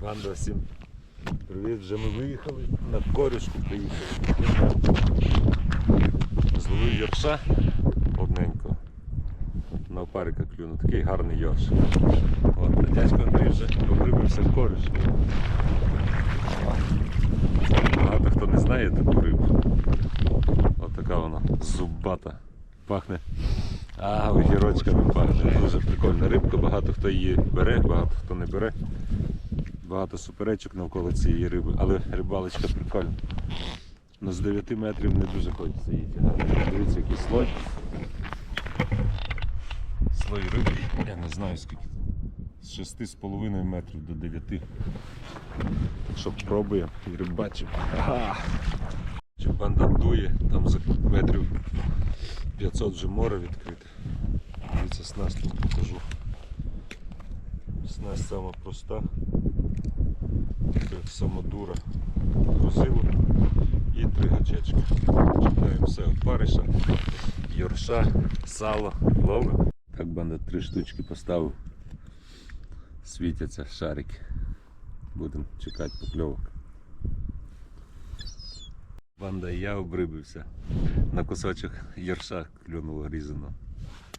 Банда всім привіт, вже ми виїхали, на корюшку приїхали. Зловив йорша одненько. На опарика клюнув, такий гарний йорш. От, дядько Андрій вже обрибився в корюшку. Багато хто не знає таку рибу. От така вона зубата. Пахне. А, огірочками пахне. Дуже прикольна рибка, багато хто її бере, багато хто не бере. Багато суперечок навколо цієї риби, але рибалочка прикольна. Ну з 9 метрів не дуже хочеться її. Дивіться, який слой. Слой риби, я не знаю скільки. З 6,5 метрів до 9. Так що пробуємо і рибачимо. Чи банда дує, там за метрів 500 вже море відкрите. Дивіться, снасть тут покажу. Снасть сама проста. Самодура. Грузило і три гачечки. Чекаємо все опариша, йорша, сало, ловимо. Так банда три штучки поставив. Світяться шарики. Будемо чекати покльовок. Банда, я обрибився. На кусочок ярша клюнуло різано.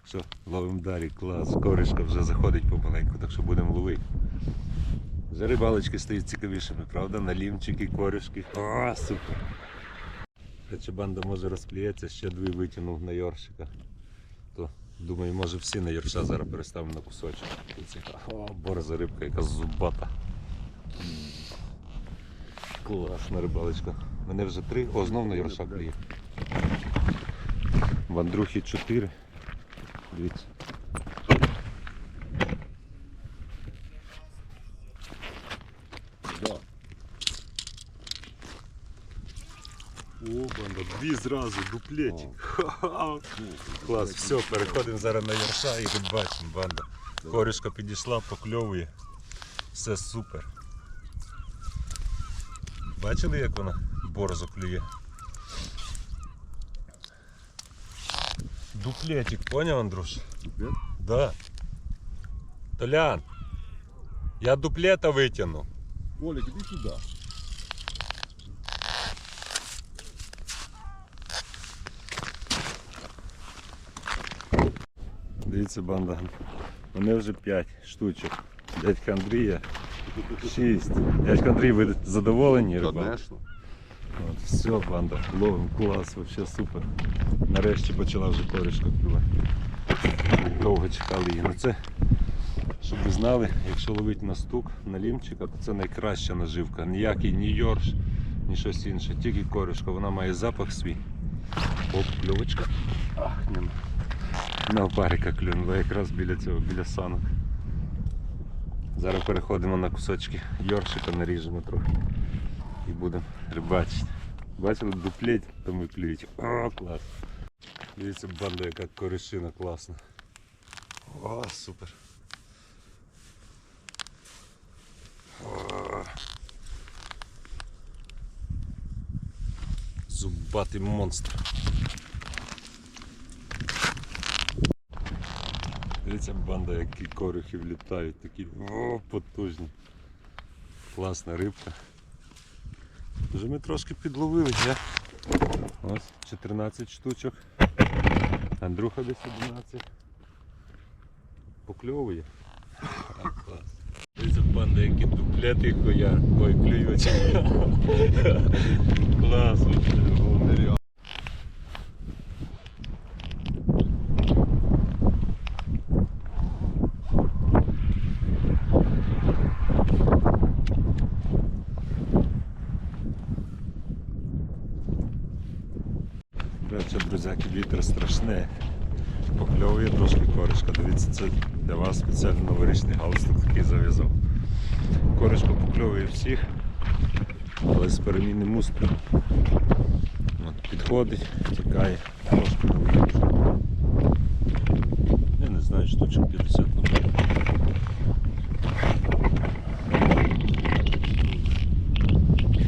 Що, ловимо далі, клас. Корішка вже заходить помаленьку, так що будемо ловити. Вже рибалочки стають цікавішими, правда? Налімчики, корішки. О, супер. Хоча банда може розпліється, ще дві витягнув на йоршика. То думаю, може всі на йорша зараз переставимо на кусочок. О, борза рибка, яка зубата. Класна рибалочка. Мене вже три. О, знов на Ярша клює. В чотири. Дивіться. Да. О, банда, дві зразу, дуплетик. Ну, Клас, все, переходимо зараз на Ярша і бачимо, банда. Корішка підійшла, покльовує. Все супер. Бачили, як вона борзо клює? Дуплетик, поняв, Андрюш? Дуплет? Да. Толян, я дуплета витягну. Олег, иди сюда. Дивіться, банда. Вони вже 5 штучок. Дядька Андрія 6. Дядька Андрій, ви задоволені? рибалкою? От, все, банда, ловим, клас, вообще супер. Нарешті почала вже корішка клювати. Довго чекали її. Ну це, щоб ви знали, якщо ловить на стук, на лімчика, то це найкраща наживка. Ніякий ні йорш, ні щось інше. Тільки корішка, вона має запах свій. Оп, кльовочка. Ах, нема. На опарика клюнула якраз біля цього, біля санок. Зараз переходимо на кусочки йоршика, наріжемо трохи і будемо рибачити. Бачили, дуплеть, там і клюють. О, клас. Дивіться, банда, яка коришина класна. О, супер. О. Зубатий монстр. Дивіться, банда, які корюхи влітають, такі о, потужні. Класна рибка. Вже ми трошки підловили, я. Ось 14 штучок. Андрюха десь 11. Покльовує. Так, клас. Дивіться, банда, які дуплети коя. Ой, клюють. Клас, Коротше, друзяки, вітер страшне. Покльовує трошки коришка. Дивіться, це для вас спеціально новорічний галстук такий зав'язав. Коришка покльовує всіх, але з перемінним успіхом. Підходить, тікає, трошки новий. Я не знаю, штучок 50 ну.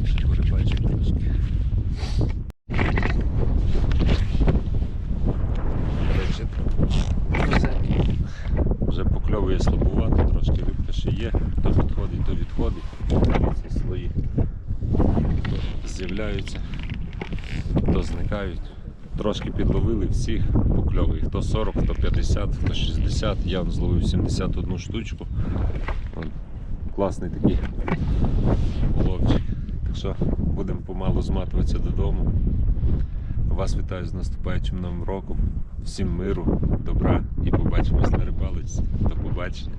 Ще порибачить трошки. Коротше, слабувати, трошки рибка ще є, хто підходить то відходить. Ці слої з'являються, то зникають. Трошки підловили всіх покльових. Хто 40, хто 50, хто 60. Я зловив 71 штучку. Вон, класний такий уловчик. Так що будемо помалу зматуватися додому. Вас вітаю з наступаючим новим роком. Всім миру, добра і побачимось на рибалиці. До побачення.